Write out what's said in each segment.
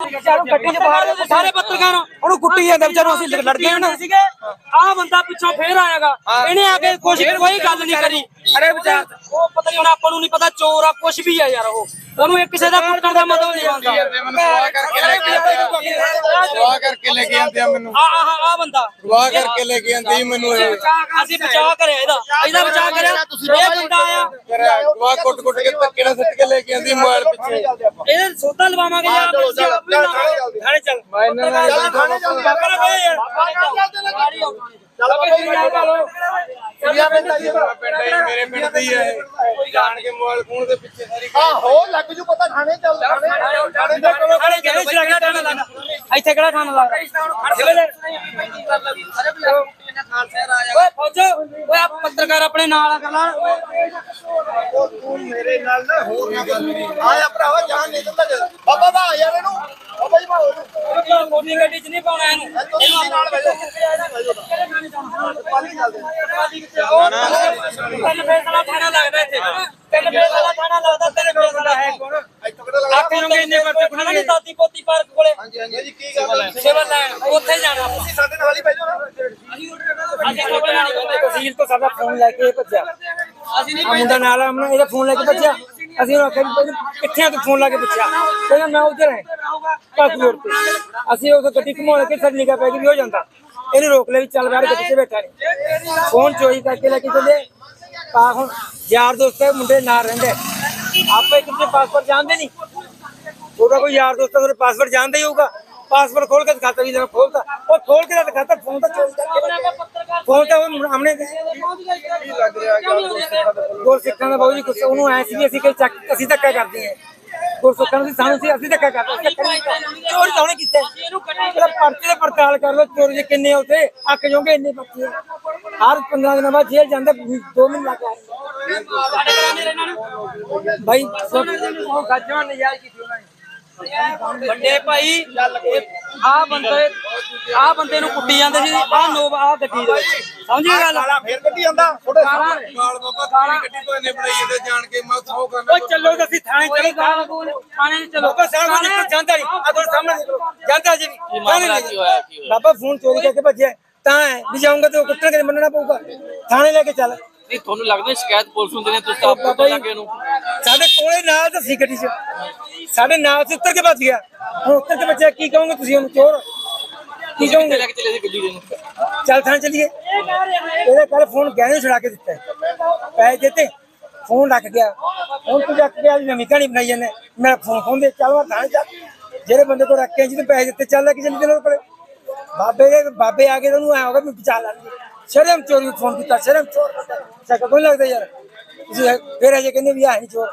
ਗੱਡੀ 'ਚ ਬਾਹਰ ਸਾਰੇ ਪੱਤਰਕਾਰ ਉਹਨੂੰ ਕੁੱਟੀ ਜਾਂਦੇ ਵਿਚਾਰੋਂ ਅਸੀਂ ਲੜ ਗਏ ਨਾ। ਸੀਗੇ। ਆਹ ਬੰਦਾ ਪਿੱਛੋਂ ਫੇਰ ਆਇਆਗਾ। ਇਹਨੇ ਆ ਕੇ ਕੁਛ ਕੋਈ ਗੱਲ ਨਹੀਂ ਕਰੀ। ਅਰੇ ਵਿਚਾਰ ਉਹ ਪਤਾ ਨਹੀਂ ਹੁਣ ਆਪਾਂ ਨੂੰ ਨਹੀਂ ਪਤਾ ਚੋਰ ਆ ਕੁਛ ਵੀ ਆ ਯਾਰ ਉਹ। ਉਹਨੂੰ ਇਹ ਕਿਸੇ ਦਾ ਕੁੱਟਣ ਦਾ ਮਤਲਬ ਨਹੀਂ ਆਉਂਦਾ। ਮੈਨੂੰ ਦੁਆ ਕਰਕੇ ਲੈ ਕੇ ਆਂਦੇ ਆ ਦੁਆ ਕਰਕੇ ਲੈ ਕੇ ਆਂਦੇ ਆ ਮੈਨੂੰ। ਆ ਆ ਆ ਬੰਦਾ। ਦੁਆ ਕਰਕੇ ਲੈ ਕੇ ਆਂਦੇ ਜੀ ਮੈਨੂੰ ਇਹ। ਅਸੀਂ ਬਚਾਅ ਕਰਿਆ ਇਹਦਾ। ਇਹਦਾ ਬਚਾਅ ਕਰਿਆ। ਇਹ ਬੰਦਾ ਆਇਆ। ਦੁਆ ਕੁੱਟ ਕੁੱਟ ਕੇ ਧੱਕੇ ਨਾਲ ਸਿੱਟ ਕੇ ਲੈ ਕੇ ਆਂਦੀ ਮੋਬਾਈਲ ਪਿੱਛੇ। ਇਹਦੇ ਸੋਧਾ ਲਵਾਵਾਂਗੇ ਯਾਰ ਥਾਣੇ ਚੱਲ। ਮੈਂ ਇਹਨਾਂ ਨਾਲ ਚੱਲ ਥਾਣੇ ਚੱਲ ਕਰ ਬਈ ਯਾਰ। ਚਲੋ ਪਿੰਡ ਮੇਰੇ ਪਿੰਡ ਦੀ ਹੈ। ਇਹ ਜਾਣ ਕੇ ਮੋਬਾਈਲ ਫੋਨ ਦੇ ਪਿੱਛੇ ਸਾਰੀ ਆਹੋ ਲੱਗ ਜੂ ਪਤਾ ਥਾਣੇ ਚੱਲ ਥਾਣੇ ਥਾਣੇ ਕੇ ਥਾਣੇ ਕਿਹੜੇ ਚ ਲੱਗਦਾ ਥਾਣਾ ਲੱਗਾ? ਇੱਥੇ ਕਿਹੜਾ ਥਾਣਾ ਲੱਗਾ? ਓਏ ਫੌਜੋ। ਓਏ ਆ ਪੱਤਰਕਾਰ ਆਪਣੇ ਨਾਲ ਆ ਗੱਲਾਂ। ਤੂੰ ਮੇਰੇ ਨਾਲ ਨਾ ਹੋਰ ਨਾ ਆਇਆ ਭਰਾਵਾ ਜਾਨ ਨਹੀਂ ਦਿੰਦਾ ਬਾਬਾ ਬਾ ਯਾਰ ਇਹਨੂੰ ਇਹਨੂੰ ਮੋਦੀ ਗੱਡੀ ਚ ਨਹੀਂ ਪਾਉਣਾ ਇਹਨੂੰ। ਤੁਸੀਂ ਨਾਲ ਬੈਠੋ ਪਾਲੀ ਚੱਲਦੇ ਤਿੰਨ ਫੇਸਲਾ ਥਾਣਾ ਲੱਗਦਾ ਇੱਥੇ। ਤਿੰਨ ਫੇਸਲਾ ਥਾਣਾ ਲੱਗਦਾ ਤਿੰਨ ਫੇਸਲਾ ਹੈ ਕੋਣ ਇੱਥੇ ਕਿਹੜਾ ਲੱਗਦਾ? ਆਖੇ ਨੂੰ ਇੰਨੇ ਵਰਤੇ ਖੁਣਾ ਨਹੀਂ ਦਾਦੀ ਪੋਤੀ ਪਾਰਕ ਕੋਲੇ। ਹਾਂਜੀ ਹਾਂਜੀ। ਜੀ ਕੀ ਗੱਲ ਹੈ? ਸਿਵਲ ਲਾਈਨ ਉੱਥੇ ਜਾਣਾ ਆਪਾਂ। ਤੁਸੀਂ ਸਾਡੇ ਨਾਲ ਹੀ ਬੈਠੋ ਨਾ। ਅਸੀਂ ਨਹੀਂ ਕਹਿੰਦੇ ਤਹਿਸੀਲ ਤੋਂ ਸਾਡਾ ਫੋਨ ਲੈ ਕੇ ਭੱਜਿਆ। ਅਸੀਂ ਨਹੀਂ ਮੁੰਡਾ ਨਾਲ ਆ ਇਹਦਾ ਫੋਨ ਲੈ ਕੇ ਭੱਜਿਆ। ਅਸੀਂ ਉਹਨੂੰ ਆਖਿਆ ਕਿੱਥੇ ਆ ਤੂੰ ਫੋਨ ਲਾ ਕੇ ਪੁੱਛਿਆ। ਕਹਿੰਦਾ ਮੈਂ ਉਧਰ ਹਾਂ। ਕਾਫੀ ਰੋਡ ਤੇ ਅਸੀਂ ਉਹ ਗੱਡੀ ਘੁਮਾਉਣ ਕੇ ਸਾਡੀ ਨਿਗਾਹ ਪੈ ਗਈ ਵੀ ਹੋ ਜਾਂਦਾ। ਇਹਨੂੰ ਰੋਕ ਲਿਆ ਚੱਲ ਬਾਹਰ ਗੱਡੀ 'ਚ ਬੈਠਾ ਨਹੀਂ ਫੋਨ ਚੋਰੀ ਕਰਕੇ ਲੈ ਕੇ ਚੱਲੇ। ਆ ਹੁਣ ਯਾਰ ਦੋਸਤ ਮੁੰਡੇ ਨਾਲ ਰਹਿੰਦੇ ਆਪੇ ਇੱਕ ਪਾਸਪੋਰਟ ਜਾਣਦੇ ਨਹੀਂ ਉਹਦਾ ਕੋਈ ਯਾਰ ਦੋਸਤ ਉਹਦੇ ਪਾਸਵਰਡ ਜਾਣਦਾ ਹੀ ਹੋਊਗਾ। ਪਾਸਵਰਡ ਖੋਲ ਕੇ ਦਿਖਾਤਾ ਵੀ ਮੈਂ ਖੋਲਤਾ ਉਹ ਖੋਲ ਕੇ ਤਾਂ ਦਿਖਾਤਾ, ਫੋਨ ਤਾਂ ਚੋਰੀ ਕਰਕੇ ਫੋਨ ਤਾਂ ਉਹ ਸਾਹਮਣੇ ਲੱਗ ਰਿਹਾ ਗੁਰਸਿੱਖਾਂ ਦਾ ਬਾਬੂ ਜੀ ਗੁੱਸਾ, ਉਹਨੂੰ ਐ ਸੀ ਅਸੀਂ ਕਿ ਚੱਕ ਅਸੀਂ ਧੱਕਾ ਕਰਦੇ ਹਾਂ। ਗੁਰਸਿੱਖਾਂ ਨੂੰ ਅਸੀਂ ਸਾਨੂੰ ਸੀ ਅਸੀਂ ਧੱਕਾ ਕਰਦੇ। ਚੋਰੀ ਤਾਂ ਉਹਨੇ ਕੀਤਾ। ਇਹਦਾ ਪਰਚੇ ਦੇ ਪੜਤਾਲ ਕਰ ਲਓ ਚੋਰੀ ਦੇ ਕਿੰਨੇ ਉੱਥੇ? ਅੱਕ ਜਾਓਗੇ ਇੰਨੇ ਬੱਚੇ। ਹਰ 15 ਦਿਨਾਂ ਬਾਅਦ ਜੇਲ੍ਹ ਜਾਂਦਾ 2 ਮਹੀਨੇ ਲੱਗ ਜਾਂਦੇ। ਭਾਈ ਉਹ ਗੱਜਾਂ ਨਜਾਇਜ਼ ਕੀਤੀ ਉਹਨਾਂ ਨੇ ਵੱਡੇ ਭਾਈ ਆ ਬੰਦੇ ਆ ਬੰਦੇ ਨੂੰ ਕੁੱਟੀ ਜਾਂਦੇ ਸੀ ਆ ਨੋਬ ਆ ਗੱਡੀ ਦੇ ਵਿੱਚ। ਸਮਝ ਗਏ ਗੱਲ? ਫੇਰ ਗੱਡੀ ਆਂਦਾ ਥੋੜੇ ਸਾਹਮਣੇ। ਕਾਲ ਬਾਬਾ ਕਾਲੀ ਗੱਡੀ ਤੋਂ ਇਹਨੇ ਬਣਾਈ ਇਹਦੇ ਜਾਣ ਕੇ ਮੈਂ ਸੌ ਕਰਨਾ ਓ ਚੱਲੋ ਤਾਂ ਅਸੀਂ ਥਾਣੇ ਚਲੇ ਥਾਣੇ ਚ ਚਲੋ। ਬਸ ਸਾਹਮਣੇ ਨਿਕਲ ਜਾਂਦਾ ਨਹੀਂ ਆ ਤੁਹਾਡੇ ਸਾਹਮਣੇ ਜਾਂਦਾ ਜੀ। ਨਹੀਂ ਮਾਮਲਾ ਕੀ ਹੋਇਆ ਕੀ ਹੋਇਆ? ਬਾਬਾ ਫੋਨ ਚੋਰੀ ਕਰਕੇ ਭੱਜਿਆ। ਤਾਂ ਵੀ ਜਾਊਂਗਾ ਤੇ ਉਹ ਕੁੱਟਣ ਕੇ ਮੰਨਣਾ ਪਊਗਾ। ਥਾਣੇ ਲੈ ਕੇ ਚੱਲ। ਨਹੀਂ ਤੁਹਾਨੂੰ ਲੱਗਦਾ ਸ਼ਿਕਾਇਤ ਪੁਲਿਸ ਨੂੰ ਦੇਣੇ ਤੁਸੀਂ ਤਾਂ ਆਪ ਪਤਾ ਲੱਗੇ ਨੂੰ ਸਾਡੇ ਕੋਲੇ ਨਾਲ ਤਾਂ ਸੀ ਗੱਡੀ 'ਚ। ਸਾਡੇ ਨਾਲ ਤੇ ਉੱਤਰ ਕੇ ਭੱਜ ਗਿਆ। ਹੁਣ ਉੱਤਰ ਕੇ ਬੱਚਿਆ ਕੀ ਕਹੋਗੇ ਤੁਸੀਂ ਉਹਨੂੰ? ਚੋਰ। ਕੀ ਕਹੋਗੇ? ਲੈ ਕੇ ਚਲੇ ਸੀ ਗੱਡੀ ਦੇ ਨੂੰ ਚੱਲ ਥਾਂ ਚੱਲੀਏ। ਇਹਦਾ ਕੱਲ ਫੋਨ ਗਹਿਣੇ ਛੁਡਾ ਕੇ ਦਿੱਤਾ। ਪੈਸੇ ਦਿੱਤੇ ਫੋਨ ਰੱਖ ਗਿਆ। ਹੁਣ ਤੂੰ ਰੱਖ ਗਿਆ ਨਵੀਂ ਕਹਾਣੀ ਬਣਾਈ ਜਾਂਦੇ ਮੇਰਾ ਫੋਨ ਖੋਂ ਦੇ ਚੱਲ ਮੈਂ ਥਾਣੇ ਚੱਲ। ਜਿਹੜੇ ਬੰਦੇ ਕੋਲ ਰੱਖੇ ਜਿਹਨੇ ਪੈਸੇ ਦਿੱਤੇ ਚੱਲ ਲੈ ਕੇ ਚੱਲੀ ਤੇਰੇ ਕੋਲੇ। ਬਾਬੇ ਦੇ ਬਾਬੇ ਆ ਕੇ ਉਹਨੂੰ ਆਇਆ ਹੋਗਾ ਵੀ ਬਚਾ ਲੈਣਗੇ ਸ਼ਰਮ ਚੋਰੀ ਫੋਨ ਕੀਤਾ ਸ਼ਰਮ ਚੋਰ ਚੱਕ ਕੋਈ ਲੱਗਦਾ ਯਾਰ ਤੁਸੀਂ ਫਿਰ ਅਜੇ ਕਹਿੰਦੇ ਵੀ ਆ ਨਹੀਂ ਚੋਰ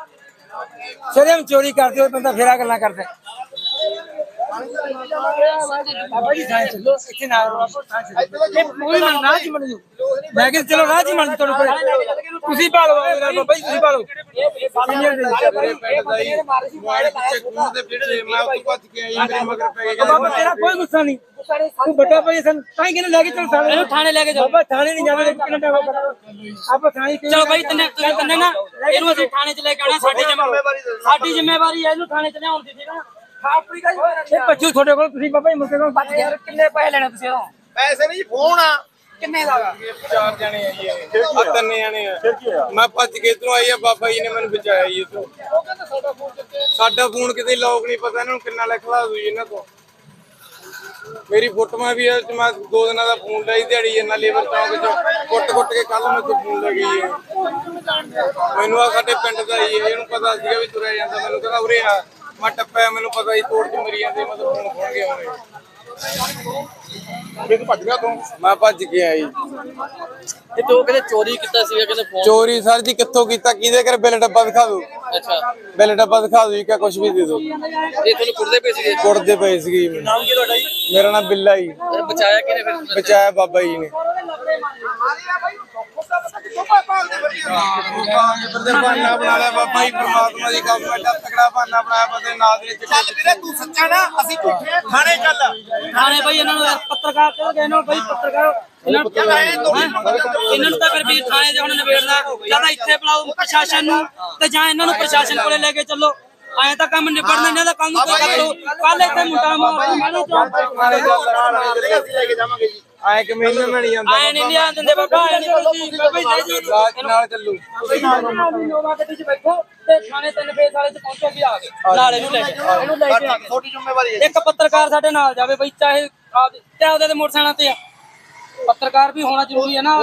ਸ਼ਰਮ ਚੋਰੀ ਕਰਦੇ ਹੋਏ ਬੰਦਾ ਫੇਰਾ ਗੱਲਾਂ ਕਰਦਾ ਬਾਬਾ ਜੀ ਥਾਣੇ ਚੱਲੋ ਇੱਥੇ ਨਾ ਰਹੋ ਆਪੋ ਥਾਣੇ ਚੱਲੋ ਇਹ ਕੋਈ ਨਾ ਨਾ ਜੀ ਮੰਨੂ ਮੈਂ ਕਿਹਾ ਚਲੋ ਰਾਹ ਮੰਨ ਤੁਹਾਨੂੰ ਤੁਸੀਂ ਭਾਲੋ ਮੇਰਾ ਬਾਬਾ ਜੀ ਤੁਸੀਂ ਭਾਲੋ। ਮੇਰੇ ਪਿੰਡ ਦਾ ਹੀ ਮੋਬਾਈਲ ਪਿੱਛੇ ਫੋਨ ਦੇ ਪਿੱਛੇ ਮੈਂ ਉੱਥੋਂ ਭੱਜ ਕੇ ਆਈ ਮੇਰੇ ਮਗਰ ਪੈ ਗਿਆ ਬਾਬਾ ਤੇਰਾ ਕੋਈ ਗੁੱਸਾ ਨਹੀਂ। ਤੂੰ ਵੱਡਾ ਭਾਈ ਸਨ ਤਾਂ ਹੀ ਕਿਨੇ ਲੈ ਕੇ ਚੱਲ ਥਾਣੇ ਥਾਣੇ ਲੈ ਕੇ ਜਾਓ। ਬਾਬਾ ਥਾਣੇ ਨਹੀਂ ਜਾਣਾ ਕਿੰਨਾ ਟਾਈਮ ਆਪਾਂ ਥਾਣੇ ਚਲੋ ਭਾਈ ਤੰਨੇ ਤੁਸੀਂ ਤੰਨੇ ਨਾ ਇਹਨੂੰ ਅਸੀਂ ਥਾਣੇ ਚ ਲੈ ਕੇ ਆਣਾ ਸਾਡੀ ਜ਼ਿੰਮੇਵਾਰੀ ਸਾਡੀ ਜ਼ਿੰਮੇਵਾਰੀ ਹੈ ਇਹਨੂੰ ਥਾਣੇ ਚ ਲਿਆਉਣ ਦੀ ਠੀਕ ਨਾ? ਇਹ ਬੱਚੂ ਤੁਹਾਡੇ ਕੋਲ ਤੁਸੀਂ ਬਾਬਾ ਜੀ ਮੁਰਕੇ ਕੋਲ। ਬਚ ਗਿਆ। ਕਿੰਨੇ ਪੈਸੇ ਲੈਣੇ ਤੁਸੀਂ ਪੈਸੇ ਨਹੀਂ ਫੋਨ ਆ। ਕਿੰਨੇ ਦਾ ਚਾਰ ਜਣੇ ਆ ਜੀ ਇਹ। ਆਹ ਤਿੰਨ ਜਣੇ ਆ। ਮੈਂ ਭੱਜ ਕੇ ਇਧਰੋਂ ਆਈ ਆ ਬਾਬਾ ਜੀ ਨੇ ਮੈਨੂੰ ਬਚਾਇਆ ਜੀ ਇਥੋਂ। ਸਾਡਾ ਫੋਨ ਕਿਤੇ ਲੌਕ ਨਹੀਂ ਪਤਾ ਇਹਨਾਂ ਨੂੰ ਕਿੰਨਾ ਲਿਖਲਾ ਦੂ ਜੀ ਇਹਨਾਂ ਤੋਂ। ਮੇਰੀ ਫੋਟੋਆਂ ਵੀ 'ਚ ਮੈਂ ਦੋ ਦਿਨਾਂ ਦਾ ਫੋਨ ਲਈ ਦਿਹਾੜੀ ਇਹਨਾਂ ਲੇਬਰ ਚੌਂਕ ਚ ਕੁੱਟ ਕੁੱਟ ਕੇ ਕੱਲ ਮੈਂ ਤੋਂ ਫੋਨ ਲੈ ਗਈ ਹੈ ਮੈਨੂੰ ਆ ਸਾਡੇ ਪਿੰਡ ਦਾ ਹੀ ਹੈ, ਇਹਨੂੰ ਪਤਾ ਸੀਗਾ ਵੀ ਤੁਰਿਆ ਜਾਂਦਾ ਮੈਨੂੰ ਕਹਿੰਦਾ ਉਰੇ ਆ। ਮੈਂ ਟੱਪਿਆ ਮੈਨੂੰ ਪਤਾ ਸੀ ਤੋੜ ਚ ਮਰੀ ਜਾਂਦੇ ਮਤਲਬ ਫੋਨ ਖੋਣ ਗਿਆ ਉਹਨੇ ਫਿਰ ਭੱਜ ਗਿਆ ਤੂੰ? ਮੈਂ ਭੱਜ ਕੇ ਆਈ ਇਹ ਤੋਂ ਕਹਿੰਦੇ ਚੋਰੀ ਕੀਤਾ ਸੀਗਾ ਕਹਿੰਦੇ ਫੋਨ ਚੋਰੀ ਸਰ ਜੀ ਕਿੱਥੋਂ ਕੀਤਾ? ਕਿਹਦੇ ਘਰ ਬਿੱਲ ਡੱਬਾ ਦਿਖਾ ਦੋ ਅੱਛਾ। ਬਿੱਲ ਡੱਬਾ ਦਿਖਾ ਦੋ ਜੀ ਕਿ ਕੁਝ ਵੀ ਦੇ ਦੋ ਇਹ ਤੁਹਾਨੂੰ ਕੁੱਟਦੇ ਪਏ ਸੀਗੇ? ਕੁੱਟਦੇ ਪਏ ਸੀਗੇ ਜੀ। ਮੈਨੂੰ। ਨਾਮ ਕੀ ਤੁਹਾਡਾ ਜੀ? ਮੇਰਾ ਨਾਮ ਬਿੱਲਾ ਜੀ। ਬਚਾਇਆ ਕਿਨੇ ਫਿਰ? ਬਚਾਇਆ ਬਾਬਾ ਜੀ ਨੇ। ਬਹਾਨਾ ਬਣਾ ਲਿਆ ਬਾਬਾ ਜੀ ਪ੍ਰਮਾਤਮਾ ਦੀ ਕੰਮ ਐਡਾ ਤਕੜਾ ਬਹਾਨਾ ਬਣਾਇਆ ਬੰਦੇ ਨਾਲ ਦੇ ਚੱਲ ਵੀਰੇ ਤੂੰ ਸੱਚਾ ਨਾ ਅਸੀਂ ਝੂਠੇ ਥਾਣੇ ਚੱਲ ਥਾਣੇ ਭਾਈ ਇਹਨਾਂ ਨੂੰ ਯਾਰ ਪੱਤਰਕਾਰ ਕਿਉਂ ਗਏ ਨੂੰ ਭਾਈ ਪੱਤਰਕਾਰ ਇਹਨਾਂ ਨੂੰ ਤਾਂ ਫਿਰ ਵੀ ਥਾਣੇ ਦੇ ਹੁਣ ਨਿਬੇੜਨਾ ਜਾਂ ਇੱਥੇ ਬੁਲਾਓ ਪ੍ਰਸ਼ਾਸਨ ਨੂੰ ਤੇ ਜਾਂ ਇਹਨਾਂ ਨੂੰ ਪ੍ਰਸ਼ਾਸਨ ਕੋਲੇ ਲੈ ਕੇ ਚੱਲੋ ਐਂ ਤਾਂ ਕੰਮ ਨਿਬੜਨਾ ਇਹਨਾਂ ਦਾ ਕੱਲ ਨੂੰ ਕਰੋ ਕੱਲ ਇੱਥੇ ਮੁੰਡਾ ਮਾਰ ਮਾਰੋ ਅਸੀਂ ਲੈ ਕੇ ਜਾਵਾਂਗੇ ਜੀ ਆਏ ਕਿ ਮੈਨੂੰ ਮਿਲ ਜਾਂਦਾ ਐਂ ਨਹੀਂ ਲਿਆ ਦਿੰਦੇ ਬਾਬਾ ਐਂ ਨਹੀਂ ਤੁਸੀਂ ਬਾਬਾ ਜੀ ਦੇ ਜੀ ਲਾਜ ਨਾਲ ਚੱਲੂ। ਨੋਵਾ ਗੱਡੀ 'ਚ ਬੈਠੋ ਤੇ ਥਾਣੇ ਤਿੰਨ ਫੇਸ ਵਾਲੇ 'ਚ ਪਹੁੰਚੋ ਵੀ ਆ ਗਏ ਨਾਲ ਇਹਨੂੰ ਲੈ ਕੇ ਇਹਨੂੰ ਲੈ ਕੇ ਛੋਟੀ ਜ਼ਿੰਮੇਵਾਰੀ ਹੈ ਇੱਕ ਪੱਤਰਕਾਰ ਸਾਡੇ ਨਾਲ ਜਾਵੇ ਬਈ ਚਾਹੇ ਆਪਦੇ ਤੇ ਮੋਟਰਸਾਈਕਲ ਤੇ ਆ। ਪੱਤਰਕਾਰ ਵੀ ਹੋਣਾ ਜ਼ਰੂਰੀ ਹੈ ਨਾ